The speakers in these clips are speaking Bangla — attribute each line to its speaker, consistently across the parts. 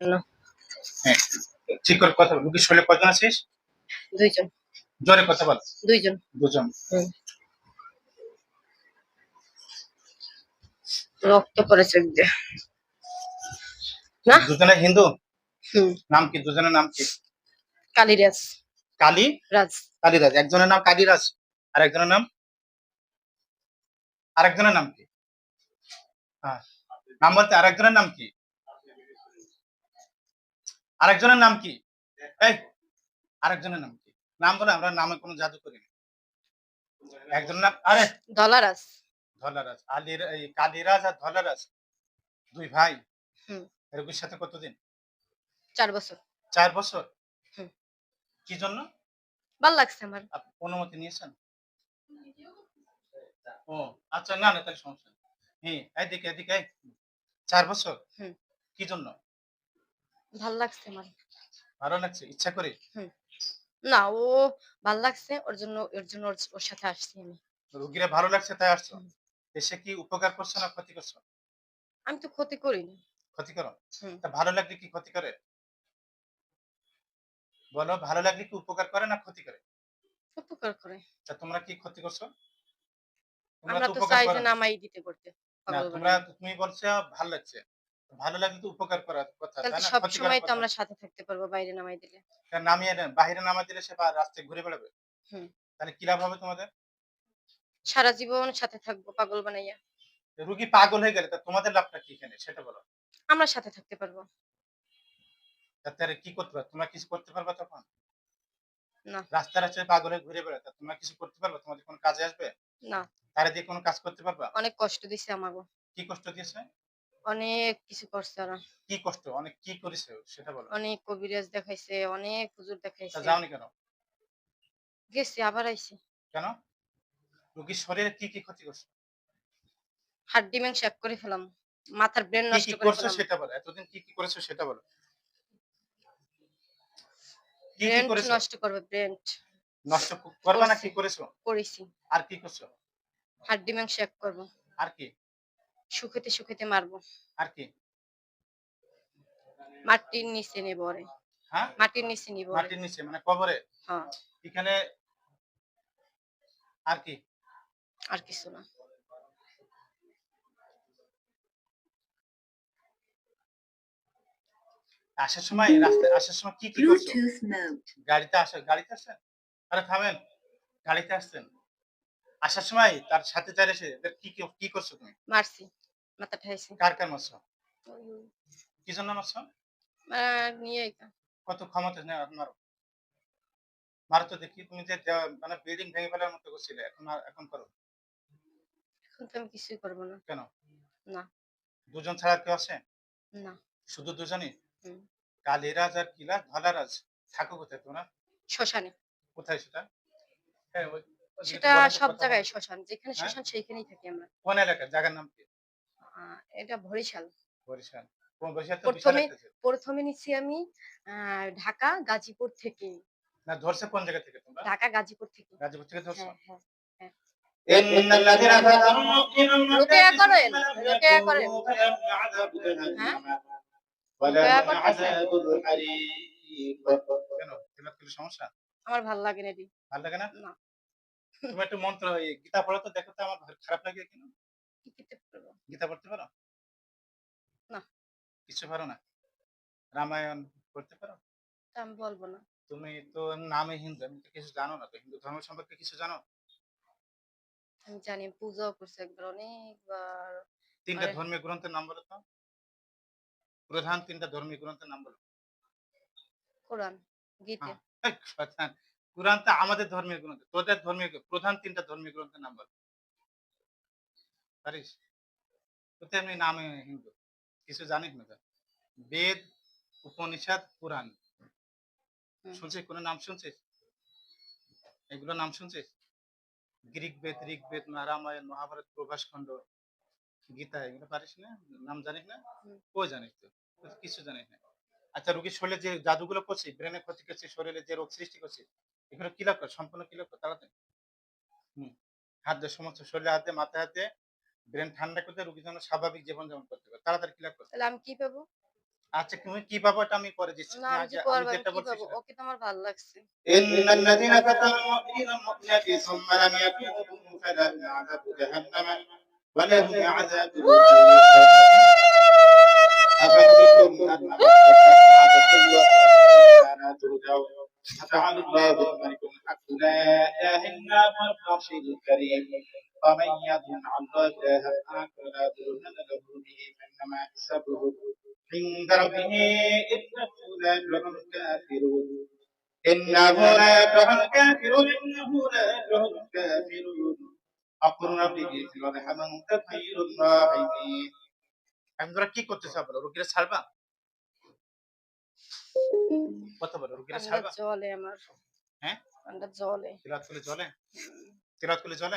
Speaker 1: হ্যাঁ। ঠিক করে কথা বল। রুগীর শরীরে কজন আছিস?
Speaker 2: দুইজন।
Speaker 1: জোরে কথা বল।
Speaker 2: দুইজন।
Speaker 1: দুজন।
Speaker 2: রক্ত পড়েছে দিয়ে। না?
Speaker 1: দুজনে হিন্দু? নাম কি? দুজনের নাম কি?
Speaker 2: কালিরাজ।
Speaker 1: কালী?
Speaker 2: রাজ।
Speaker 1: কালীরাজ। একজনের নাম কালীরাজ আর একজনের নাম? আরেকজনের নাম কি? হ্যাঁ। নাম বলতে আরেকজনের নাম কি? আরেকজনের নাম কি? এই আরেকজনের নাম কি? নাম বলে আমরা নামে কোনো জাদু করি না। একজনের নাম আরে!
Speaker 2: ধলারাজ।
Speaker 1: ধলারাজ আলির এই কালীরাজ আর ধলারাজ। দুই ভাই। রোগীর সাথে কতদিন?
Speaker 2: চার বছর।
Speaker 1: চার বছর? কি জন্য?
Speaker 2: ভালো লাগছে আমার।
Speaker 1: অনুমতি নিয়েছেন? ও আচ্ছা না না তাহলে সমস্যা নেই। হ্যাঁ এদিকে এদিকে এই। চার বছর?
Speaker 2: হুম।
Speaker 1: কি জন্য?
Speaker 2: ভালো লাগছে আমার।
Speaker 1: ভালো লাগছে? ইচ্ছা করে?
Speaker 2: না ও ভালো লাগছে ওর জন্য ওর জন্য ওর- সাথে আসছি আমি।
Speaker 1: রুগীরা ভালো লাগছে তাই আসছো? এসে কি উপকার করছ না ক্ষতি করছ?
Speaker 2: আমি তো ক্ষতি করিনি
Speaker 1: ক্ষতি করো? তা ভালো লাগলে কি ক্ষতি করে? বলো ভালো লাগলে কি উপকার করে না ক্ষতি করে?
Speaker 2: উপকার করে।
Speaker 1: তা তোমরা কি ক্ষতি করছ?
Speaker 2: আমরা
Speaker 1: তো
Speaker 2: চাই যে। নামাই দিতে করতে
Speaker 1: না তোমরা তুমি বলছো ভালো লাগছে। ভালো লাগলে তো উপকার করার কথা
Speaker 2: সব সময় তো আমরা সাথে থাকতে পারব বাইরে নামাই দিলে।
Speaker 1: তা নামিয়ে দেন বাহিরে নামা দিলে সে রাস্তায় ঘুরে বেড়াবে।
Speaker 2: হুম।
Speaker 1: তাহলে কি লাভ হবে তোমাদের?
Speaker 2: সারা জীবন সাথে থাকব পাগল বানাইয়া।
Speaker 1: রুগী পাগল হয়ে গেলে তা তোমাদের লাভটা কি এখানে? সেটা বলো।
Speaker 2: আমরা সাথে থাকতে পারব।
Speaker 1: আর কি করতে পারবে? তোমরা কিছু করতে পারবে তখন?
Speaker 2: না।
Speaker 1: রাস্তা রাস্তায় পাগল হয়ে ঘুরে বেড়াতে তোমরা কিছু করতে পারবে? তোমাদের কোনো কাজে আসবে?
Speaker 2: না।
Speaker 1: তারা দিয়ে কোনো কাজ করতে পারবে?
Speaker 2: অনেক কষ্ট দিছে আমাকে
Speaker 1: কি কষ্ট দিয়েছে?
Speaker 2: অনেক কিছু করছে ওরা।
Speaker 1: কি কষ্ট অনেক কি করেছে? সেটা বলো।
Speaker 2: অনেক কবিরাজ দেখাইছে অনেক হুজুর দেখাইছে।
Speaker 1: যাওনি কেন?
Speaker 2: গেছি আবার আইছি।
Speaker 1: কেন? রুগীর শরীরে কি কি ক্ষতি করছে?
Speaker 2: হাড্ডি মাংস এক করে ফেলাম মাথার ব্রেন
Speaker 1: কি
Speaker 2: নষ্ট
Speaker 1: কি
Speaker 2: করে
Speaker 1: করছ
Speaker 2: ফেলাম।
Speaker 1: সেটা বলো এতদিন কি কি করেছ সেটা বলো। কি কি করেছ?
Speaker 2: নষ্ট করবে ব্রেন।
Speaker 1: নষ্ট করবে না কি
Speaker 2: করছি।
Speaker 1: করেছ?
Speaker 2: করেছি।
Speaker 1: আর কি করছ?
Speaker 2: হাড্ডি মাংস এক করব।
Speaker 1: আর কি?
Speaker 2: শুকাতে শুকাতে মারবো।
Speaker 1: আর কি?
Speaker 2: মাটির নিচে নেব ওরে।
Speaker 1: হ্যাঁ?
Speaker 2: মাটির নিচে নিব
Speaker 1: মাটির নিচে মানে কবরে?
Speaker 2: হ্যাঁ।
Speaker 1: এখানে আর কি?
Speaker 2: আর কিছু না।
Speaker 1: আসার সময় রাস্তায় আসার সময় কি কি করছ? গাড়িতে আসো গাড়িতে আসছেন আরে থামেন গাড়িতে আসছেন? আসার সময় তার সাথে চার এসে এদের কি কি কি করছ তুমি?
Speaker 2: মারছি মাথা ঠাইছি
Speaker 1: কার কার মারছো? কি জন্য মারছো?
Speaker 2: নিয়ে আইকা।
Speaker 1: কত ক্ষমতা নেই মারো। মারো তো দেখি তুমি যে দেওয়া- মানে বিল্ডিং ভেঙে ফেলার মতো করছিলে এখন আর- এখন করো।
Speaker 2: এখন তো আমি কিছুই করব না।
Speaker 1: কেন?
Speaker 2: না।
Speaker 1: দুজন ছাড়া আর কেউ আছে?
Speaker 2: না।
Speaker 1: শুধু দুজনই?
Speaker 2: হুম।
Speaker 1: কালীরাজ আর কিলা ধলারাজ থাকো কোথায় তোমরা?
Speaker 2: শ্মশানে।
Speaker 1: কোথায় সেটা? হ্যাঁ, ওই-
Speaker 2: সেটা সব জায়গায় শ্মশান যেখানে শ্মশান সেইখানেই থাকি আমরা
Speaker 1: কোন এলাকা জায়গার নাম কি
Speaker 2: এটা বরিশাল
Speaker 1: বরিশাল
Speaker 2: প্রথমে প্রথমে আমি ঢাকা গাজীপুর থেকে
Speaker 1: না ধরছে কোন জায়গা থেকে তোমরা
Speaker 2: ঢাকা গাজীপুর থেকে
Speaker 1: গাজীপুর থেকে
Speaker 2: আমার ভালো লাগে না
Speaker 1: তুমি একটু মন্ত্র গীতা পড়ো তো দেখো তো আমার খারাপ লাগে কেন? গীতা পড়তে পারো?
Speaker 2: না।
Speaker 1: কিছু পারো না? রামায়ণ পড়তে পারো?
Speaker 2: আমি বলব না।
Speaker 1: তুমি তো নামে হিন্দু আমি তো কিছু জানো না তো? হিন্দু ধর্ম সম্পর্কে কিছু জানো?
Speaker 2: আমি জানি পূজাও করছে একবার অনেকবার।
Speaker 1: তিনটা ধর্মীয় গ্রন্থের নাম বলো তো। প্রধান তিনটা ধর্মীয় গ্রন্থের নাম বলো।
Speaker 2: কোরআন গীতা।
Speaker 1: হ্যাঁ। শয়তান, কুরআন তো আমাদের ধর্মীয় গ্রন্থ তোদের ধর্মীয় প্রধান তিনটা ধর্মীয় গ্রন্থের নাম বল। পারিস? তো তেমনি নামে হিন্দু। কিছু জানিস না তো? বেদ উপনিষদ পুরাণ শুনছিস? কোনো নাম শুনছিস? এগুলো নাম শুনছিস? গ্রিক বেদ ঋগ্বেদ মা- রামায়ণ মহাভারত প্রভাস খণ্ড গীতা এগুলো পারিস না? নাম জানিস না। কই জানিস তো কিছু জানিস না। আচ্ছা রোগীর শরীরে যে জাদুগুলো করছিস ব্রেনে ক্ষতি করছিস শরীরে যে রোগ সৃষ্টি করছিস এগুলো কি লাভ কর সম্পূর্ণ কি লাভ কর তাড়াতাড়ি হুম হাত দিয়ে সমস্ত শরীরে হাতে মাথায় হাতে ব্রেন ঠান্ডা করতে রোগী যেন স্বাভাবিক জীবন যেমন করতে পারে তাড়াতাড়ি ক্লিয়ার কর
Speaker 2: তাহলে আমি কি পাবো
Speaker 1: আচ্ছা তুমি কি পাবো এটা আমি পরে দিচ্ছি
Speaker 2: না
Speaker 1: তুমি
Speaker 2: আমি
Speaker 1: আগে
Speaker 2: যে
Speaker 1: আমি
Speaker 2: করবো আমি
Speaker 1: যেটা
Speaker 2: কি
Speaker 1: বলছি
Speaker 2: পাবো
Speaker 1: সেটা-
Speaker 2: ওকে তো আমার ভালো লাগছে
Speaker 1: إن الذين فتنوا المؤمنين والمؤمنات ثم لم يتوبوا فلهم عذاب جهنم ولهم عذاب أفحسبتم أنما عادة الله لا ترجعون فتعالى الله الملك الحق لا إله إلا هو العرش الكريم ومن يظن عن الله إلها آخر لا برهان له به فإنما حسابه عند ربه إنه لا يفلح الكافرون إنه لا يفلح الكافرون إنه لا يفلح الكافرون أقر ربي في الأرحم أنت خير الراحمين আমি তোরা কি করতে চাও বলো রুগীরা ছাড়বা কথা বলো রুগীরা ছাড়বা?
Speaker 2: জলে আমার।
Speaker 1: হ্যাঁ?
Speaker 2: ঠান্ডা জলে।
Speaker 1: তিলাত করলে চলে তিলাত করলে চলে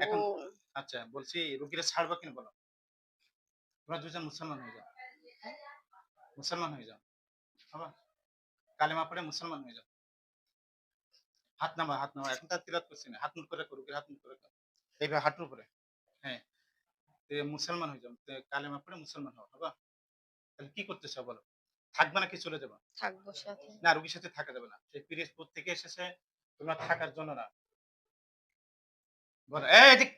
Speaker 1: এখন- আচ্ছা বলছি রুগীরা ছাড়বা কিনা বলো? তোমরা দুজন মুসলমান হয়ে যাও। মুসলমান হয়ে যাও। বাবা কালেমা পড়ে মুসলমান হয়ে যাও। হাত নামা হাত নামা এখন তার তিলাত করছি না। হাত মুখ করে করুক হাত মুখ করে। এইভাবে হাঁটুর উপরে। হ্যাঁ। মুসলমান হয়ে যাও। তে কালেমা পড়ে মুসলমান হও বাবা। তাহলে কি করতে চাও বলো? থাকবে নাকি চলে যাবা?
Speaker 2: থাকব সাথে।
Speaker 1: না রুগীর সাথে থাকা যাবে না। সেই পিরিজপুর থেকে এসেছে তোমরা থাকার জন্য না। বলো এই এদিক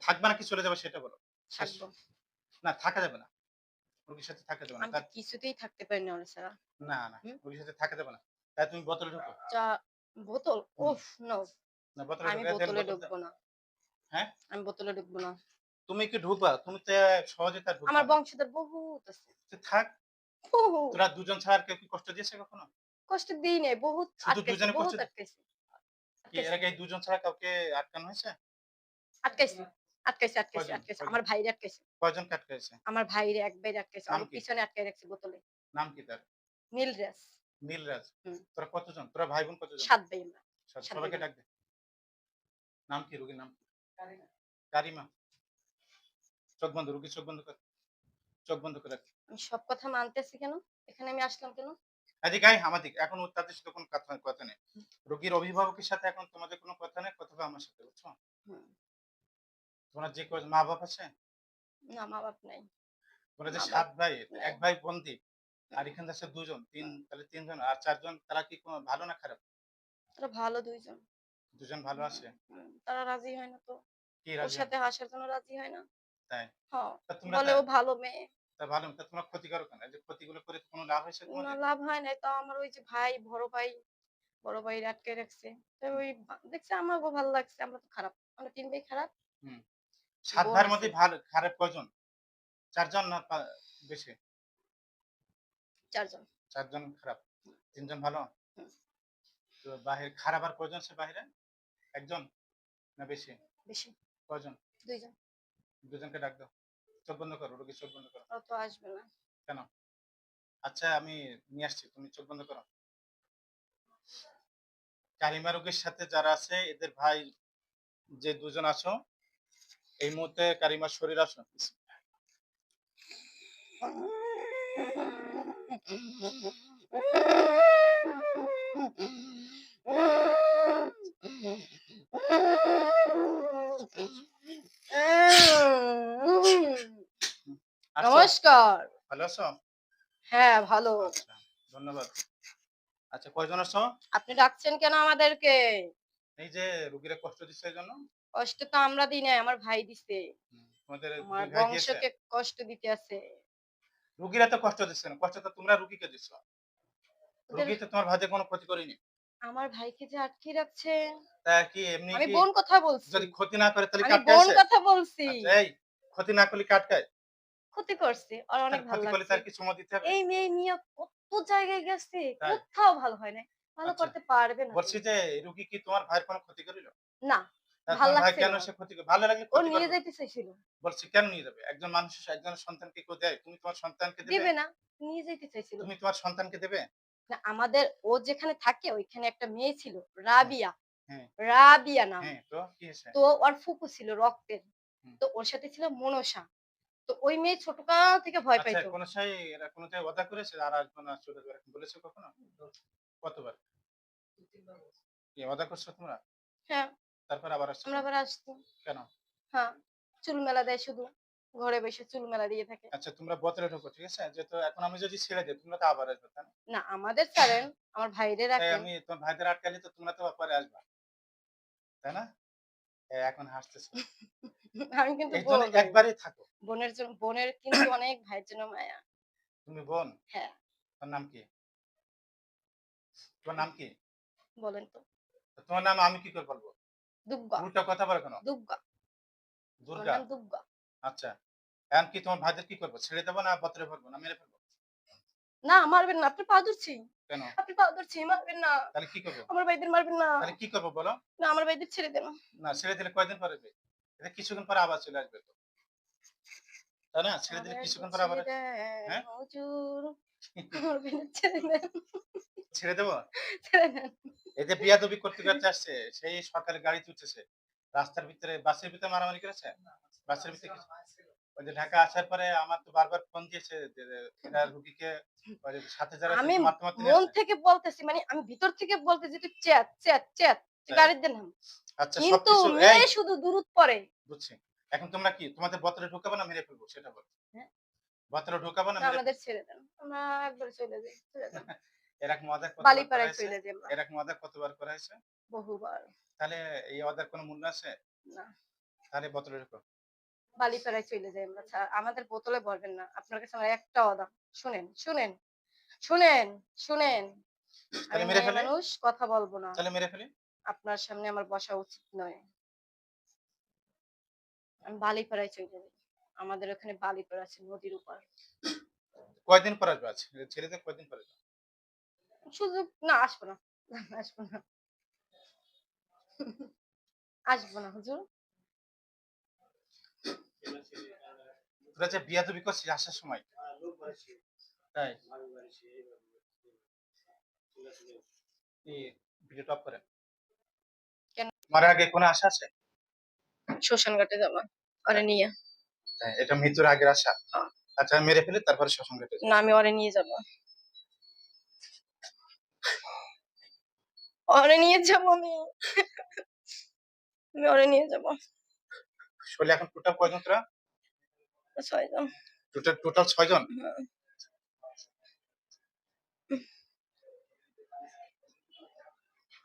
Speaker 1: থাকবে নাকি চলে যাবে সেটা বলো।
Speaker 2: থাকব।
Speaker 1: না থাকা যাবে না। রুগীর সাথে থাকা যাবে না।
Speaker 2: আমি কিছুতেই থাকতে পারি না ওর
Speaker 1: না না? রুগীর সাথে থাকা যাবে না। তাই তুমি বোতলে ঢুকো।
Speaker 2: চা বোতল? উফ নো
Speaker 1: না বোতলে
Speaker 2: আমি বোতলে ঢুকবো না।
Speaker 1: হ্যাঁ?
Speaker 2: আমি বোতলে ঢুকবো না।
Speaker 1: তুমি কি ঢুকবা? তুমি তো সহজে তার ঢুকবা
Speaker 2: আমার। বংশধর বহুত আছে।
Speaker 1: থাক। তোরা দুজন ছাড়া কেউ কি কষ্ট দিয়েছে কখনো?
Speaker 2: কষ্ট দিই নাই বহুত
Speaker 1: শুধু দুজনে
Speaker 2: বহুত
Speaker 1: কষ্ট-
Speaker 2: আটকাইছে।
Speaker 1: কি এর আগে দুজন ছাড়া কাউকে আটকানো হয়েছে?
Speaker 2: আটকাইছে আটকাইছে আটকাইছে
Speaker 1: কয়জন?
Speaker 2: আটকাইছে। আমার ভাইরে আটকাইছে।
Speaker 1: আটকাইছে?
Speaker 2: আমার ভাইরে এক ভাইরে আটকাইছে
Speaker 1: নাম
Speaker 2: আমার
Speaker 1: কি?
Speaker 2: পিছনে আটকাই রাখছে বোতলে।
Speaker 1: নাম কি তার?
Speaker 2: নীলরাজ।
Speaker 1: নীলরাজ। তোরা কতজন? তোরা ভাই বোন কতজন?
Speaker 2: সাত ভাই আমরা
Speaker 1: সবাইকে ডাক দে। নাম কি রুগীর নাম? কি? কারিমা। চোখ বন্ধ রুগী চোখ বন্ধ কর। চোখ বন্ধ করে রাখ।
Speaker 2: সব কথা মানতেছি কেন? এখানে আমি আসলাম কেন?
Speaker 1: এদিকে আয় আমাদিকে এখন তাদের সাথে কোনো কথা কথা নেই। রোগীর অভিভাবকের সাথে এখন তোমাদের কোনো কথা নেই? কথা হবে আমার সাথে বুঝছ?
Speaker 2: হুম।
Speaker 1: যে মা বাপ আছে?
Speaker 2: না মা বাপ নাই।
Speaker 1: তোমরা যে সাত ভাই এক ভাই বন্দি আর এখানে আছে দুজন তিন তাহলে তিনজন আর চারজন তারা কি কোনো ভালো না খারাপ?
Speaker 2: তারা ভালো দুইজন।
Speaker 1: দুজন ভালো আছে?
Speaker 2: তারা রাজি হয় না তো।
Speaker 1: কি রাজি
Speaker 2: সাথে আসার জন্য রাজি হয় না?
Speaker 1: তাই?
Speaker 2: হ্যাঁ বলে ও ভালো মেয়ে।
Speaker 1: তা ভালো তা তোমরা ক্ষতি করো যে ক্ষতিগুলো করে কোনো লাভ হয়েছে
Speaker 2: না লাভ হয় নাই। তাও আমার ওই যে ভাই বড় ভাই বড় ভাই আটকে রাখছে। তো ওই দেখছে আমারও ভালো লাগছে আমরা তো খারাপ আমরা তিন ভাই খারাপ।
Speaker 1: সাত ভাইয়ের মধ্যে ভালো খারাপ কয়জন? চারজন না বেশি?
Speaker 2: চারজন।
Speaker 1: চারজন খারাপ। তিনজন ভালো? তো বাহির খারাপ আর কয়জন সে বাহিরে? একজন না বেশি?
Speaker 2: বেশি।
Speaker 1: কয়জন?
Speaker 2: দুইজন।
Speaker 1: দুজনকে ডাক দাও। চোখ বন্ধ করো রোগী চোখ বন্ধ করো।
Speaker 2: তো আসবে না। কেন?
Speaker 1: আচ্ছা আমি নিয়ে আসছি তুমি চোখ বন্ধ করো। কারিমা রোগীর সাথে যারা আছে এদের ভাই যে দুজন আছো এই মুহূর্তে কারিমার শরীর আসো আসো?
Speaker 2: নমস্কার।
Speaker 1: ভালো আছো?
Speaker 2: হ্যাঁ ভালো।
Speaker 1: আচ্ছা ধন্যবাদ। আচ্ছা কয়জন আছো?
Speaker 2: আপনি ডাকছেন কেন আমাদেরকে?
Speaker 1: এই যে রোগীরা কষ্ট দিচ্ছে
Speaker 2: কষ্ট তো আমরা দিই নাই আমার ভাই দিছে।
Speaker 1: তোমাদের
Speaker 2: আমার বংশকে কষ্ট দিতে আছে।
Speaker 1: রুগীরা তো কষ্ট দিচ্ছে না কষ্ট তো তোমরা রুগীকে দিচ্ছ।
Speaker 2: ওদের-
Speaker 1: রুগী তো তোমার ভাইদের কোনো ক্ষতি করেনি।
Speaker 2: আমার ভাইকে যে আটকে রাখছে।
Speaker 1: তা কি এমনি
Speaker 2: আমি বোন কথা বলছি।
Speaker 1: যদি ক্ষতি না করে তাহলে
Speaker 2: আমি বোন কথা বলছি।
Speaker 1: আচ্ছা, এই ক্ষতি না করলে কাটকায়?
Speaker 2: ক্ষতি করছে আর অনেক ভালো লাগছে। এই মেয়ে নিয়ে কত জায়গায় গেছে কোথাও ভালো হয় না ভালো
Speaker 1: আচ্ছা।
Speaker 2: করতে পারবে না
Speaker 1: বলছি যে রুগী কি তোমার ভাইয়ের কোনো ক্ষতি করিল?
Speaker 2: না ভালো লাগছে
Speaker 1: কেন সে ক্ষতি ভালো লাগলে
Speaker 2: ও নিয়ে। যেতে চাইছিল।
Speaker 1: বলছি কেন নিয়ে যাবে? একজন মানুষ একজন সন্তানকে কেউ দেয় তুমি তোমার সন্তানকে
Speaker 2: দেবে? না নিয়ে যেতে চাইছিল।
Speaker 1: তুমি তোমার সন্তানকে দেবে?
Speaker 2: না আমাদের ও যেখানে থাকে ওইখানে একটা মেয়ে ছিল রাবিয়া।
Speaker 1: হ্যাঁ।
Speaker 2: রাবিয়া নাম।
Speaker 1: হ্যাঁ তো
Speaker 2: ওর ফুপু ছিল রক্তের। তো ওর সাথে ছিল মনসা। তো ওই মেয়ে ছোটকাল থেকে ভয়
Speaker 1: আচ্ছা
Speaker 2: পাইতো।
Speaker 1: কোন সাই এরা কোন জায়গায় ওয়াদা করেছে? আর আসব না চলে যাবে বলেছে কখনো? কতবার? কি ওয়াদা করছ তোমরা?
Speaker 2: হ্যাঁ।
Speaker 1: তারপর আবার আসছো
Speaker 2: আমরা আবার আসছি।
Speaker 1: কেন?
Speaker 2: হ্যাঁ চুল মেলা দেয় শুধু। ঘরে বসে চুল মেলা দিয়ে থাকে।
Speaker 1: আচ্ছা তোমরা বতরে ঢোকো ঠিক আছে? যেহেতু এখন আমি যদি ছেড়ে দিই তোমরা তো আবার আসবে না?
Speaker 2: না আমাদের ছাড়েন আমার
Speaker 1: তাই
Speaker 2: রাখেন।
Speaker 1: আমি তোমার ভাইদের আটকালি তো তোমরা তো পরে আসবা তাই না? এখন হাসতেছে।
Speaker 2: আমি কিন্তু
Speaker 1: এই। একবারই থাকো।
Speaker 2: বোনের জন্য বোনের কিন্তু অনেক ভাইয়ের জন্য মায়া।
Speaker 1: তুমি বোন?
Speaker 2: হ্যাঁ।
Speaker 1: তোমার নাম কি? তোমার নাম কি?
Speaker 2: বলেন তো।
Speaker 1: তোমার নাম আমি কি করে বলব?
Speaker 2: দুগ্গা।
Speaker 1: উল্টা কথা বলো কেন?
Speaker 2: দুগ্গা।
Speaker 1: দুর্গা?
Speaker 2: নাম দুগ্গা।
Speaker 1: আচ্ছা। এখন কি তোমার ভাইদের কি করব? ছেড়ে দেবো না বতরে ফেলব না মেরে ফেলব?
Speaker 2: না মারবেন না আপনি পা ধরছি।
Speaker 1: কেন?
Speaker 2: আপনি পা ধরছি মারবেন না।
Speaker 1: তাহলে কি করব?
Speaker 2: আমার ভাইদের মারবেন না।
Speaker 1: তাহলে কি করব বলো?
Speaker 2: না আমার ভাইদের ছেড়ে দেন।
Speaker 1: না ছেড়ে দিলে কয়দিন পরে এটা কিছুক্ষণ পরে আবার চলে আসবে তো। তাই না? ছেড়ে দিলে কিছুক্ষণ পরে আবার হ্যাঁ?
Speaker 2: হুজুর। ছেড়ে
Speaker 1: দেবো
Speaker 2: ছেড়ে দেন
Speaker 1: এই যে বিয়াদবি করতে করতে আসছে সেই সকালে উঠেছে রাস্তার ভিতরে বাসের ভিতরে মারামারি করেছে? বাসের ভিতরে ওই যে ঢাকা আসার পরে আমার তো বারবার ফোন দিয়েছে এরা রুগীকে সাথে যারা
Speaker 2: আমি মন থেকে বলতেছি মানে আমি ভিতর থেকে বলতেছি তুই চেত তুই
Speaker 1: তাই।
Speaker 2: গাড়ির দেন
Speaker 1: আচ্ছা
Speaker 2: কিন্তু মেয়ে শুধু দূরত পরে।
Speaker 1: বুঝছি। এখন তোমরা কি তোমাদের বতরে ঢুকাবো না মেরে ফেলব? সেটা বলো।
Speaker 2: হ্যাঁ?
Speaker 1: বতরে ঢুকাবো না
Speaker 2: আমাদের ছেড়ে দেন আমরা একবারে চলে যাই
Speaker 1: এরকম মজা কতবার করা
Speaker 2: বালিপাড়ায় চলে যাই
Speaker 1: এরকম মজা কতবার করা হয়েছে?
Speaker 2: বহুবার।
Speaker 1: তাহলে এই অদার কোনো মূল্য আছে?
Speaker 2: না।
Speaker 1: তাহলে বতরে ঢুকো।
Speaker 2: বালিপাড়ায় চলে যাই আমরা। ছা- আমাদের বোতলে বলবেন না। আপনার কাছে আমার একটা অদা শুনেন শুনেন শুনেন শুনেন।
Speaker 1: তাহলে
Speaker 2: আমি
Speaker 1: মেরে
Speaker 2: মেয়ে
Speaker 1: ফেলে।
Speaker 2: মানুষ কথা বলব না।
Speaker 1: তাহলে মেরে ফেলে।
Speaker 2: আপনার সামনে আমার বসা উচিত নয়। আমি বালিপাড়ায় চলে যাই। আমাদের ওখানে বালিপাড়া আছে নদীর উপর
Speaker 1: কয়দিন পর আসবে? আছে ছেলেদের কয়দিন পরে
Speaker 2: সুযোগ না আসব না। আসব না। আসব না হুজুর।
Speaker 1: তোরা যে বিয়াদবি করছিস আসার সময়? তাই? ভিডিও টপ করেন
Speaker 2: কেন?
Speaker 1: মারার আগে কোনো আশা আছে?
Speaker 2: শ্মশান ঘাটে যাব ওরে নিয়ে।
Speaker 1: এটা মৃত্যুর আগের আশা।
Speaker 2: হ্যাঁ।
Speaker 1: আচ্ছা মেরে ফেলে তারপরে শ্মশান ঘাটে
Speaker 2: না আমি ওরে নিয়ে যাব। ওরে নিয়ে যাব আমি। আমি ওরে নিয়ে যাব।
Speaker 1: শোলে এখন টোটাল কয়জন তোরা?
Speaker 2: ছয়জন।
Speaker 1: টোটাল টোটাল ছয়জন?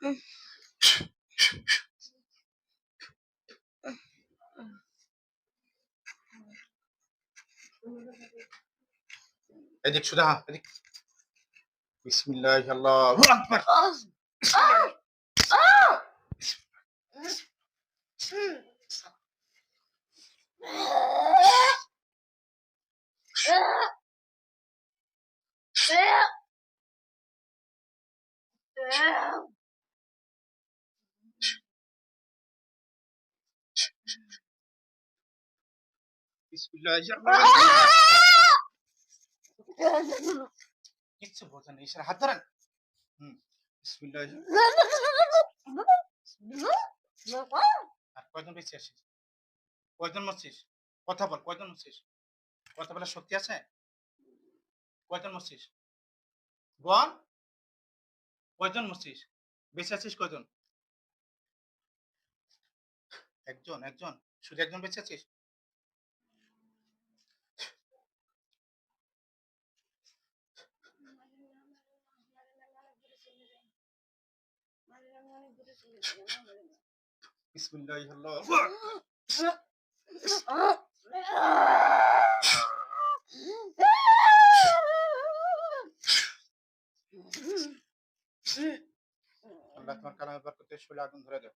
Speaker 2: হুম।
Speaker 1: এদিক সুধা এদিক বিসমিল্লাহ আল্লাহু আকবার বিসমিল্লাহ আল্লাহু কিচ্ছু ঈশ্বর হাত ধরেন হুম কয়জন বেঁচে কথা বল কথা শক্তি আছে বেঁচে আছিস কয়জন একজন একজন, শুধু একজন বেঁচে আছিস? আল্লাহু তোমার কালামে বরকতে শুলে আগুন ধরে দাও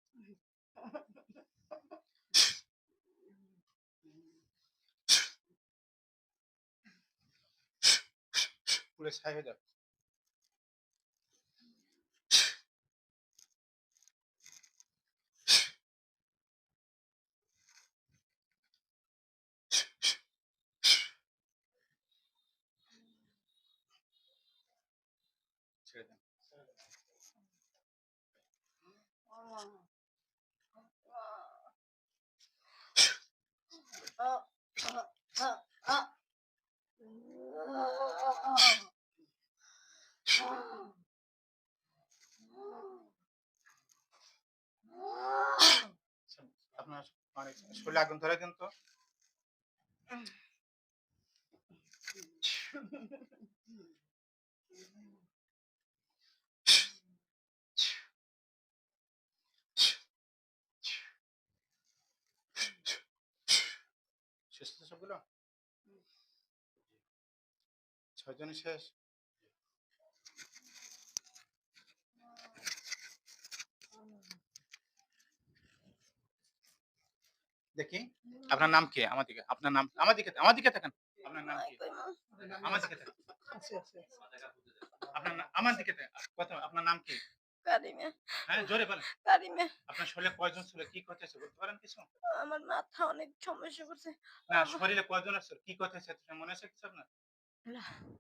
Speaker 1: পুরে ছাই হয়ে যাও ছেড়ে দেন আপনার মানে শরীরে আগুন ধরে দেন তো শেষ তো সবগুলো শেষ? দেখি। আপনার নাম কি? আমার দিকে আপনার নাম আমার দিকে আমার দিকে থাকেন আপনার নাম কি? আমার দিকে আপনার আমার দিকে কথা আপনার নাম কি?
Speaker 2: কারিমে।
Speaker 1: হ্যাঁ জোরে বলেন।
Speaker 2: কারিমে।
Speaker 1: আপনার শরীরে কয়জন ছিল? কি কথা আছে? বলতে পারেন কিছু?
Speaker 2: আমার মাথা অনেক সমস্যা করছে।
Speaker 1: না শরীরে কয়জন আছে? কি কথা আছে? মনে আছে কিছু আপনার।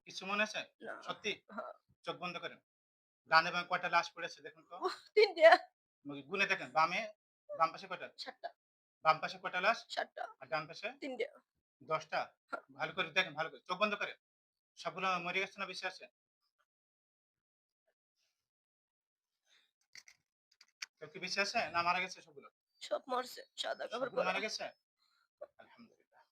Speaker 1: কিছু মনে আছে? সত্যি?
Speaker 2: হ্যাঁ।
Speaker 1: চোখ বন্ধ করেন। ডানে বামে কয়টা লাশ পড়েছে দেখুন তো?
Speaker 2: তিনটে।
Speaker 1: গুনে দেখেন বামে বাম পাশে কয়টা?
Speaker 2: সাতটা।
Speaker 1: বাম পাশে কয়টা লাশ?
Speaker 2: সাতটা।
Speaker 1: আর ডান পাশে?
Speaker 2: তিনটে।
Speaker 1: দশটা? ভালো করে দেখেন ভালো করে। চোখ বন্ধ করে সবগুলো মরে গেছে না বেশি আছে? কেউ কি বেশি আছে না মারা গেছে সবগুলো?
Speaker 2: সব মরছে সাদা কাপড়
Speaker 1: মারা গেছে? আলহামদুলিল্লাহ।